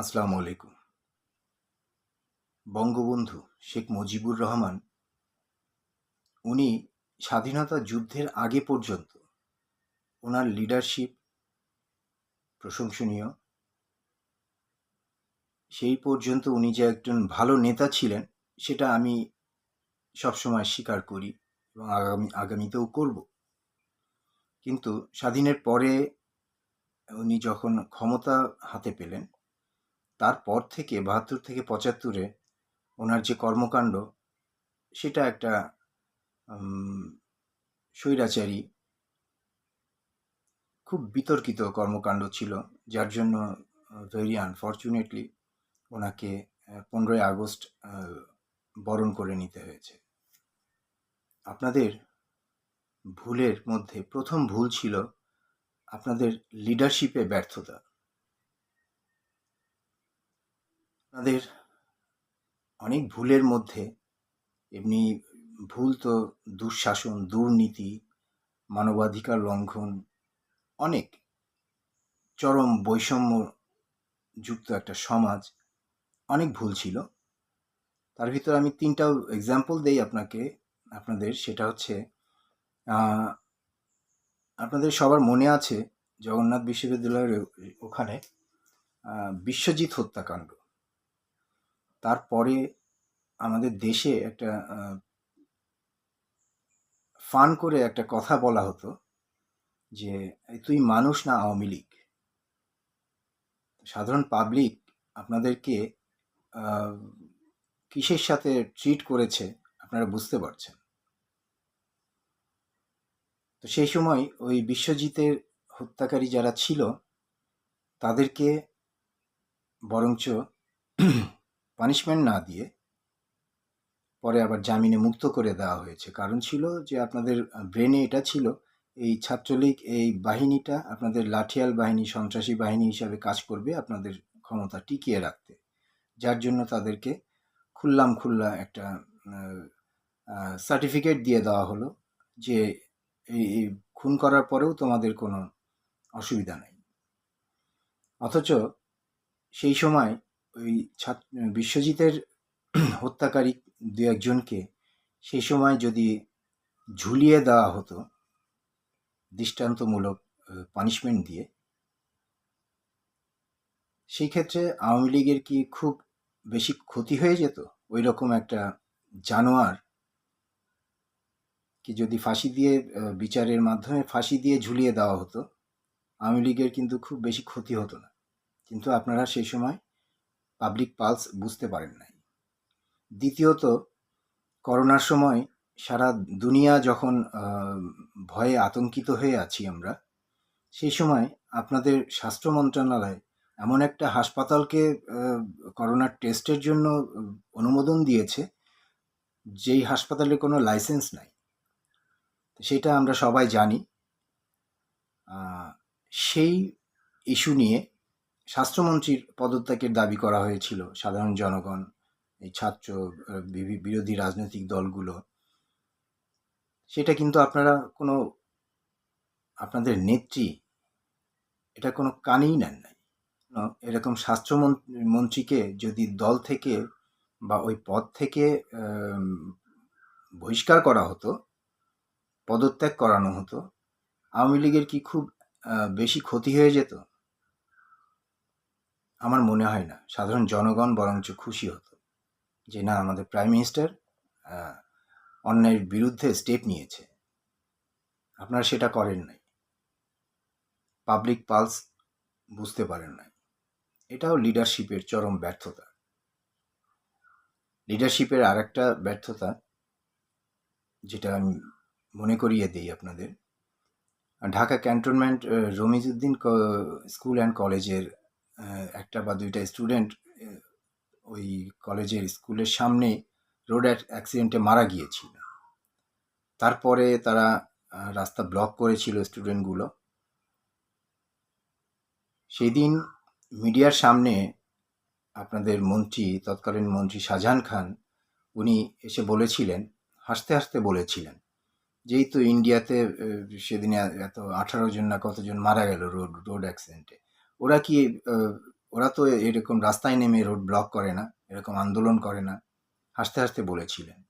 আসসালামু আলাইকুম। বঙ্গবন্ধু শেখ মুজিবুর রহমান, উনি স্বাধীনতা যুদ্ধের আগে পর্যন্ত ওনার লিডারশিপ প্রশংসনীয়। সেই পর্যন্ত উনি যে একজন ভালো নেতা ছিলেন, সেটা আমি সবসময় স্বীকার করি এবং আগামী, আগামীতেও করব। কিন্তু স্বাধীনের পরে উনি যখন ক্ষমতা হাতে পেলেন তারপর থেকে বাহাত্তর থেকে পঁচাত্তরে ওনার যে কর্মকাণ্ড, সেটা একটা স্বৈরাচারী, খুব বিতর্কিত কর্মকাণ্ড ছিল, যার জন্য ভেরি আনফর্চুনেটলি ওনাকে পনেরোই আগস্ট বরণ করে নিতে হয়েছে। আপনাদের ভুলের মধ্যে প্রথম ভুল ছিল আপনাদের লিডারশিপে ব্যর্থতা। আপনাদের অনেক ভুলের মধ্যে এমনি ভুল তো দুঃশাসন, দুর্নীতি, মানবাধিকার লঙ্ঘন, অনেক চরম বৈষম্য যুক্ত একটা সমাজ, অনেক ভুল ছিল। তার ভিতরে আমি তিনটা এক্সাম্পল দেই আপনাকে, আপনাদের সেটা হচ্ছে আপনাদের সবার মনে আছে জগন্নাথ বিশ্ববিদ্যালয়ের ওখানে বিশ্বজিৎ হত্যাকাণ্ড। তারপরে আমাদের দেশে একটা ফান করে একটা কথা বলা হতো যে তুই মানুষ না আওয়ামী লীগ? সাধারণ পাবলিক আপনাদেরকে কিসের সাথে ট্রিট করেছে আপনারা বুঝতে পারছেন? তো সেই সময় ওই বিশ্বজিতের হত্যাকারী যারা ছিল, তাদেরকে বরঞ্চ পানিশমেন্ট না দিয়ে পরে আবার জামিনে মুক্ত করে দেওয়া হয়েছে। কারণ ছিল যে আপনাদের ব্রেনে এটা ছিল, এই ছাত্রলীগ এই বাহিনীটা আপনাদের লাঠিয়াল বাহিনী, সন্ত্রাসী বাহিনী হিসাবে কাজ করবে আপনাদের ক্ষমতা টিকিয়ে রাখতে। যার জন্য তাদেরকে খুললাম খুল্লা একটা সার্টিফিকেট দিয়ে দেওয়া হলো যে এই খুন করার পরেও তোমাদের কোনো অসুবিধা নেই। অথচ সেই সময় ওই ছাত্র বিশ্বজিতের হত্যাকারী দু একজনকে সেই সময় যদি ঝুলিয়ে দেওয়া হতো, দৃষ্টান্তমূলক পানিশমেন্ট দিয়ে, সেই ক্ষেত্রে আওয়ামী লীগের কি খুব বেশি ক্ষতি হয়ে যেত? ওই রকম একটা জানোয়ার কি যদি ফাঁসি দিয়ে বিচারের মাধ্যমে ফাঁসি দিয়ে ঝুলিয়ে দেওয়া হতো, আওয়ামী লীগের কিন্তু খুব বেশি ক্ষতি হতো না। কিন্তু আপনারা সেই সময় পাবলিক পালস বুঝতে পারেন নাই। দ্বিতীয়ত, করোনার সময় সারা দুনিয়া যখন ভয়ে আতঙ্কিত হয়ে আছি আমরা সেই সময় আপনাদের স্বাস্থ্য মন্ত্রণালয় এমন একটা হাসপাতালকে করোনার টেস্টের জন্য অনুমোদন দিয়েছে, যেই হাসপাতালে কোনো লাইসেন্স নাই। সেটা আমরা সবাই জানি। সেই ইস্যু নিয়ে স্বাস্থ্যমন্ত্রীর পদত্যাগের দাবি করা হয়েছিল সাধারণ জনগণ, এই ছাত্র বিরোধী রাজনৈতিক দলগুলো। সেটা কিন্তু আপনারা কোনো, আপনাদের নেত্রী, এটা কোনো কানেই নেন নাই। এরকম স্বাস্থ্যমন্ত্রী মন্ত্রীকে যদি দল থেকে বা ওই পদ থেকে বহিষ্কার করা হতো, পদত্যাগ করানো হতো, আওয়ামী লীগের কি খুব বেশি ক্ষতি হয়ে যেত? আমার মনে হয় না। সাধারণ জনগণ বরঞ্চ খুশি হতো যে, না, আমাদের প্রাইম মিনিস্টার অন্যায়ের বিরুদ্ধে স্টেপ নিয়েছে। আপনারা সেটা করেন নাই। পাবলিক পালস বুঝতে পারেন নাই। এটাও লিডারশিপের চরম ব্যর্থতা। লিডারশিপের আরেকটা ব্যর্থতা, যেটা আমি মনে করিয়ে দিই আপনাদের, Dhaka cantonment Ramizuddin school and কলেজের একটা বা দুইটা স্টুডেন্ট ওই কলেজের স্কুলের সামনে রোড অ্যাক্সিডেন্টে মারা গিয়েছিল। তারপরে তারা রাস্তা ব্লক করেছিল স্টুডেন্টগুলো সেই দিন মিডিয়ার সামনে আপনাদের মন্ত্রী, তৎকালীন মন্ত্রী শাহজাহান খান, উনি এসে বলেছিলেন, হাসতে হাসতে বলেছিলেন যেই তো ইন্ডিয়াতে সেদিনে এত আঠারো জন না কতজন মারা গেল রোড রোড অ্যাক্সিডেন্টে ওরা কি ওরা তো এরকম রাস্তায় নেমে রোড ব্লক করে না, এরকম আন্দোলন করে না, হাসতে হাসতে বলেছিলেন।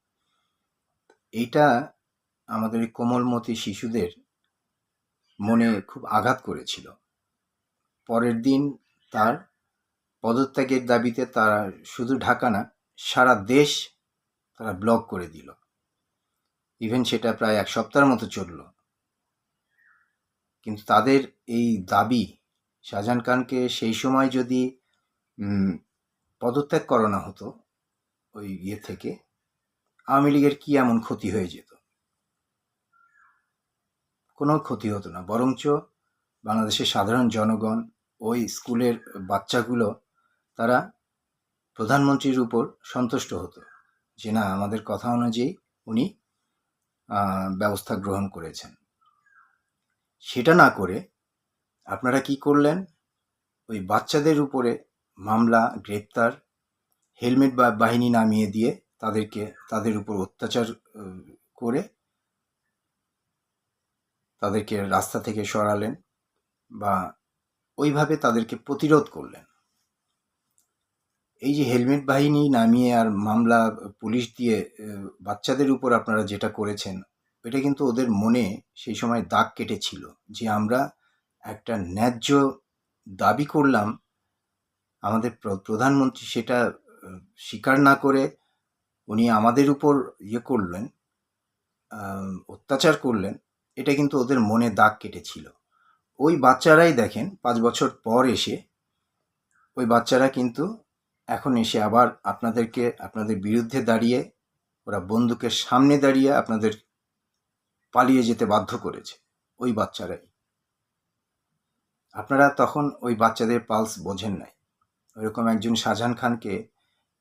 এইটা আমাদের কোমলমতি শিশুদের মনে খুব আঘাত করেছিল। পরের দিন তার পদত্যাগের দাবিতে তারা শুধু ঢাকা না, সারা দেশ তারা ব্লক করে দিল। ইভেন সেটা প্রায় এক সপ্তাহের মতো চলল। কিন্তু তাদের এই দাবি শাহজাহান খানকে সেই সময় যদি পদত্যাগ করানো হতো, ওই ইয়ে থেকে, আওয়ামী লীগের কি এমন ক্ষতি হয়ে যেত? কোনো ক্ষতি হতো না। বরঞ্চ বাংলাদেশের সাধারণ জনগণ, ওই স্কুলের বাচ্চাগুলো, তারা প্রধানমন্ত্রীর উপর সন্তুষ্ট হতো যে না, আমাদের কথা অনুযায়ী উনি ব্যবস্থা গ্রহণ করেছেন। সেটা না করে আপনারা কি করলেন? ওই বাচ্চাদের উপরে মামলা, গ্রেপ্তার, হেলমেট বা বাহিনী নামিয়ে দিয়ে তাদেরকে, তাদের উপর অত্যাচার করে তাদেরকে রাস্তা থেকে সরালেন বা ওইভাবে তাদেরকে প্রতিরোধ করলেন। এই যে হেলমেট বাহিনী নামিয়ে আর মামলা পুলিশ দিয়ে বাচ্চাদের উপর আপনারা যেটা করেছেন, এটা কিন্তু ওদের মনে সেই সময় দাগ কেটেছিল যে আমরা একটা ন্যায্য দাবি করলাম আমাদের প্র- প্রধানমন্ত্রী সেটা স্বীকার না করে উনি আমাদের উপর ইয়ে করলেন অত্যাচার করলেন, এটা কিন্তু ওদের মনে দাগ কেটেছিল। ওই বাচ্চারাই দেখেন, পাঁচ বছর পর এসে ওই বাচ্চারা কিন্তু এখন এসে আবার আপনাদেরকে, আপনাদের বিরুদ্ধে দাঁড়িয়ে, ওরা বন্দুকের সামনে দাঁড়িয়ে আপনাদের পালিয়ে যেতে বাধ্য করেছে, ওই বাচ্চারাই। আপনারা তখন ওই বাচ্চাদের পালস বোঝেন নাই। ওইরকম একজন শাহজাহান খানকে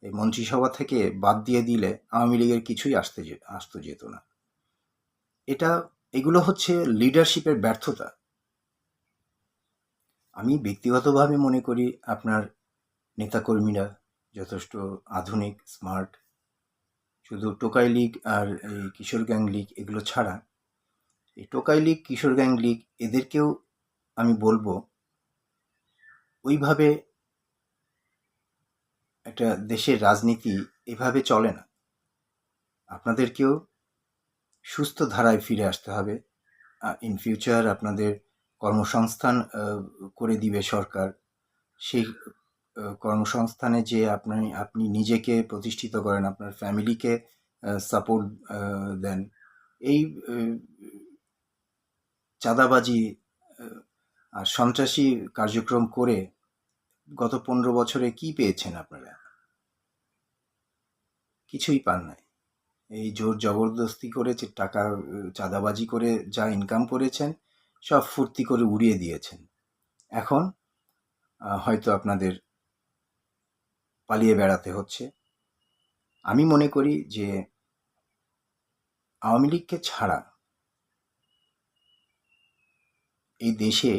এই মন্ত্রিসভা থেকে বাদ দিয়ে দিলে আওয়ামী লীগের কিছুই আসতে আসতে যেত না। এটা, এগুলো হচ্ছে লিডারশিপের ব্যর্থতা। আমি ব্যক্তিগতভাবে মনে করি আপনার নেতাকর্মীরা যথেষ্ট আধুনিক স্মার্ট শুধু টোকাই লীগ আর এই কিশোর গ্যাং লীগ এগুলো ছাড়া, এই টোকাই লীগ, কিশোর গ্যাং লীগ এদেরকেও আমি বলব, ওইভাবে একটা দেশের রাজনীতি এভাবে চলে না। আপনাদেরকেও সুস্থ ধারায় ফিরে আসতে হবে। ইন ফিউচার আপনাদের কর্মসংস্থান করে দিবে সরকার। সেই কর্মসংস্থানে যে আপনি আপনি নিজেকে প্রতিষ্ঠিত করেন, আপনার ফ্যামিলিকে সাপোর্ট দেন। এই চাঁদাবাজি আর সন্ত্রাসী কার্যক্রম করে গত পনেরো বছরে কি পেয়েছেন আপনারা? কিছুই পান নাই। এই জোর জবরদস্তি করে যে টাকা চাঁদাবাজি করে যা ইনকাম করেছেন, সব ফুর্তি করে উড়িয়ে দিয়েছেন। এখন হয়তো আপনাদের পালিয়ে বেড়াতে হচ্ছে। আমি মনে করি যে আওয়ামী লীগকে ছাড়া এই দেশে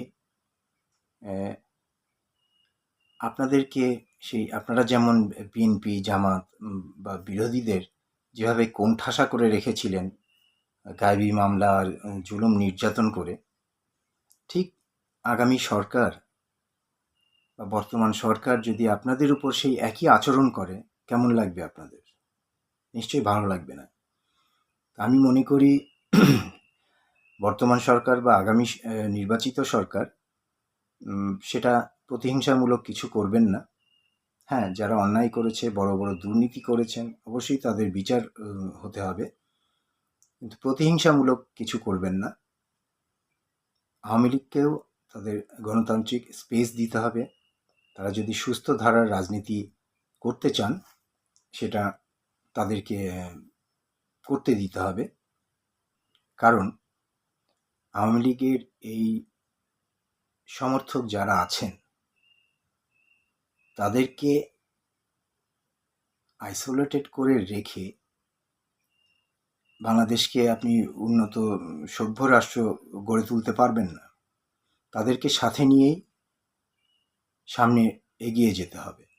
আপনাদেরকে সেই, আপনারা যেমন বিএনপি, জামাত বা বিরোধীদের যেভাবে কোণঠাসা করে রেখেছিলেন, গায়েবী মামলা আর জুলুম নির্যাতন করে, ঠিক আগামী সরকার বা বর্তমান সরকার যদি আপনাদের উপর সেই একই আচরণ করে, কেমন লাগবে আপনাদের? নিশ্চয়ই ভালো লাগবে না। আমি মনে করি, বর্তমান সরকার বা আগামী নির্বাচিত সরকার সেটা প্রতিহিংসামূলক কিছু করবেন না। হ্যাঁ যারা অন্যায় করেছে, বড় বড় দুর্নীতি করেছেন, অবশ্যই তাদের বিচার হতে হবে। কিন্তু প্রতিহিংসামূলক কিছু করবেন না। আওয়ামী লীগকেও তাদের গণতান্ত্রিক স্পেস দিতে হবে। তারা যদি সুস্থ ধারার রাজনীতি করতে চান, সেটা তাদেরকে করতে দিতে হবে। কারণ আওয়ামী লীগের এই সমর্থক যারা আছেন, তাদেরকে আইসোলেটেড করে রেখে বাংলাদেশকে আপনি উন্নত, সভ্য রাষ্ট্র গড়ে তুলতে পারবেন না। তাদেরকে সাথে নিয়েই সামনে এগিয়ে যেতে হবে।